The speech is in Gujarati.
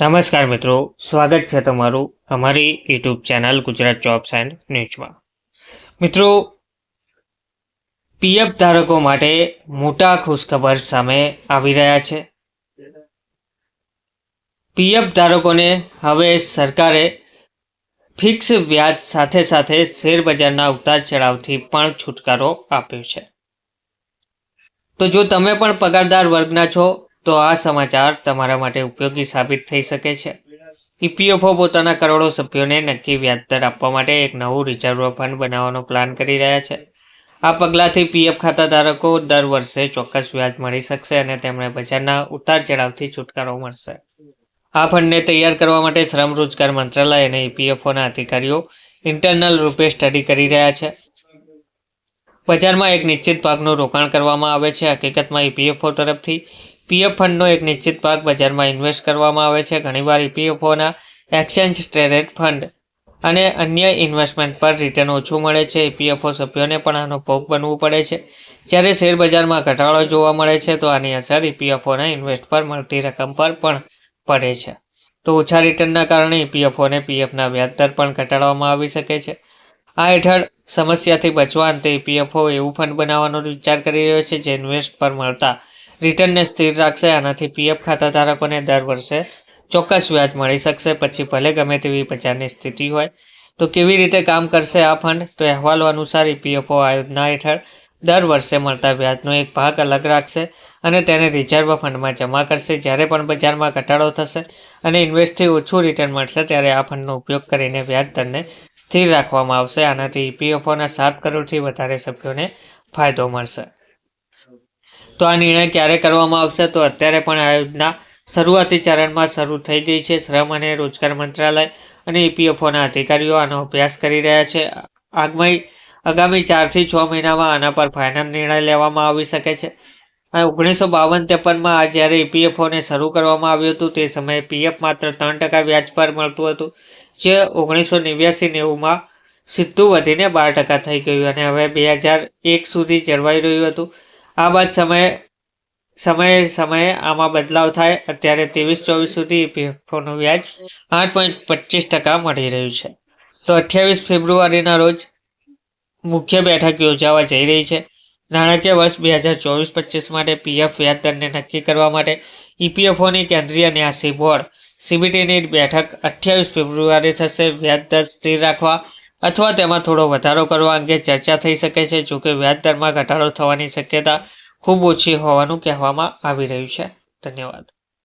નમસ્કાર મિત્રો, સ્વાગત છે તમારું અમારી YouTube channel Gujarat jobs and ન્યૂઝમાં મિત્રો પીએફ ધારકો માટે મોટા ખુશખબર સામે આવી રહ્યા છે. પીએફ ધારકોને હવે સરકારે ફિક્સ વ્યાજ સાથે સાથે શેરબજારના ઉતાર ચઢાવથી પણ છુટકારો આપ્યો છે. તો જો તમે પણ પગારદાર વર્ગના છો તો આ સમાચાર તમારા માટે ઉપયોગી સાબિત થઈ શકે છે. ઈપીએફઓ પોતાના કરોડો સભ્યોને નક્કી વ્યાજદર આપવા માટે એક નવું રિઝર્વ ફંડ બનાવવાનો પ્લાન કરી રહ્યા છે. આ પગલાંથી પીએફ ખાતા દર વર્ષે ચોક્કસ વ્યાજ મળી શકશે અને તેમણે બજારના ઉતાર ચઢાવથી છુટકારો મળશે. આ ફંડને તૈયાર કરવા માટે શ્રમ રોજગાર મંત્રાલય અને ઈપીએફઓના અધિકારીઓ ઇન્ટરનલ રૂપે સ્ટડી કરી રહ્યા છે. બજારમાં એક નિશ્ચિત ભાગનું રોકાણ કરવામાં આવે છે. હકીકતમાં ઈપીએફઓ તરફથી પીએફ ફંડનો એક નિશ્ચિત ભાગ બજારમાં ઇન્વેસ્ટ કરવામાં આવે છે. ઘણીવાર ઈપીએફઓના એક્સચેન્જ ટ્રેડેડ ફંડ અને અન્ય ઇન્વેસ્ટમેન્ટ પર રિટર્ન ઓછું મળે છે. ઈપીએફઓ સભ્યોને પણ આનો ભોગ બનવું પડે છે. જ્યારે શેરબજારમાં ઘટાડો જોવા મળે છે, તો આની અસર ઈપીએફઓના ઇન્વેસ્ટ પર મળતી રકમ પર પણ પડે છે. તો ઓછા રિટર્નના કારણે ઈપીએફઓને પીએફના વ્યાજદર પણ ઘટાડવામાં આવી શકે છે. આ હેઠળ સમસ્યાથી બચવા અંતે ઈપીએફઓ એવું ફંડ બનાવવાનો વિચાર કરી રહ્યો છે, જે ઇન્વેસ્ટ પર મળતા રિટર્નને સ્થિર રાખશે, આનાથી પીએફ ખાતા ધારકોને દર વર્ષે ચોક્કસ વ્યાજ મળી શકશે. પછી ભલે ગમે તેવી બજારની સ્થિતિ હોય, તો કેવી રીતે કામ કરશે આ ફંડ? તો અહેવાલો અનુસાર ઈપીએફઓ આ યોજના હેઠળ દર વર્ષે મળતા વ્યાજનો એક ભાગ અલગ રાખશે અને તેને રિઝર્વ ફંડમાં જમા કરશે. જ્યારે પણ બજારમાં ઘટાડો થશે અને ઇન્વેસ્ટથી ઓછું રિટર્ન મળશે, ત્યારે આ ફંડનો ઉપયોગ કરીને વ્યાજ દરને સ્થિર રાખવામાં આવશે. આનાથી ઈપીએફઓના સાત કરોડથી વધારે સભ્યોને ફાયદો મળશે. તો આ નિર્ણય ક્યારે કરવામાં આવશે? તો અત્યારે પણ આ યોજના શરૂઆતી ચરણમાં શરૂ થઈ ગઈ છે. શ્રમ અને રોજગાર મંત્રાલય અને ઈપીએફઓના અધિકારીઓ આનો અભ્યાસ કરી રહ્યા છે. આગમય, આગામી ચારથી છ મહિનામાં આના પર ફાઇનલ નિર્ણય લેવામાં આવી શકે છે. ઓગણીસો બાવન ત્રેપનમાં આ જ્યારે ઈપીએફઓને શરૂ કરવામાં આવ્યું હતું, તે સમયે પીએફ માત્ર ત્રણ ટકા વ્યાજ પર મળતું હતું, જે ઓગણીસો નેવ્યાસી નેવુંમાં સીધું વધીને બાર ટકા થઈ ગયું અને હવે બે હજાર એક સુધી જળવાઈ રહ્યું હતું. આ બાદ સમયે સમયે સમયે આમાં બદલાવ થાય. અત્યારે ત્રેવીસ ચોવીસ સુધી ઈપીએફઓનું વ્યાજ આઠ પોઈન્ટ પચીસ ટકા મળી રહ્યું છે. તો અઠ્યાવીસ ફેબ્રુઆરીના રોજ મુખ્ય બેઠક યોજાવા જઈ રહી છે. નાણાકીય વર્ષ બે હજાર ચોવીસ પચીસ માટે પીએફ વ્યાજ દરને નક્કી કરવા માટે ઈપીએફઓની કેન્દ્રીય ન્યાસી બોર્ડ સીબીટીની બેઠક અઠ્યાવીસ ફેબ્રુઆરી થશે. વ્યાજ દર સ્થિર રાખવા અથવા તેમાં થોડો વધારો કરવા અંગે ચર્ચા થઈ શકે છે જોકે વ્યાજ દરમાં ઘટાડો થવાની શક્યતા ખૂબ ઓછી હોવાનું કહેવામાં આવી રહ્યું છે. ધન્યવાદ.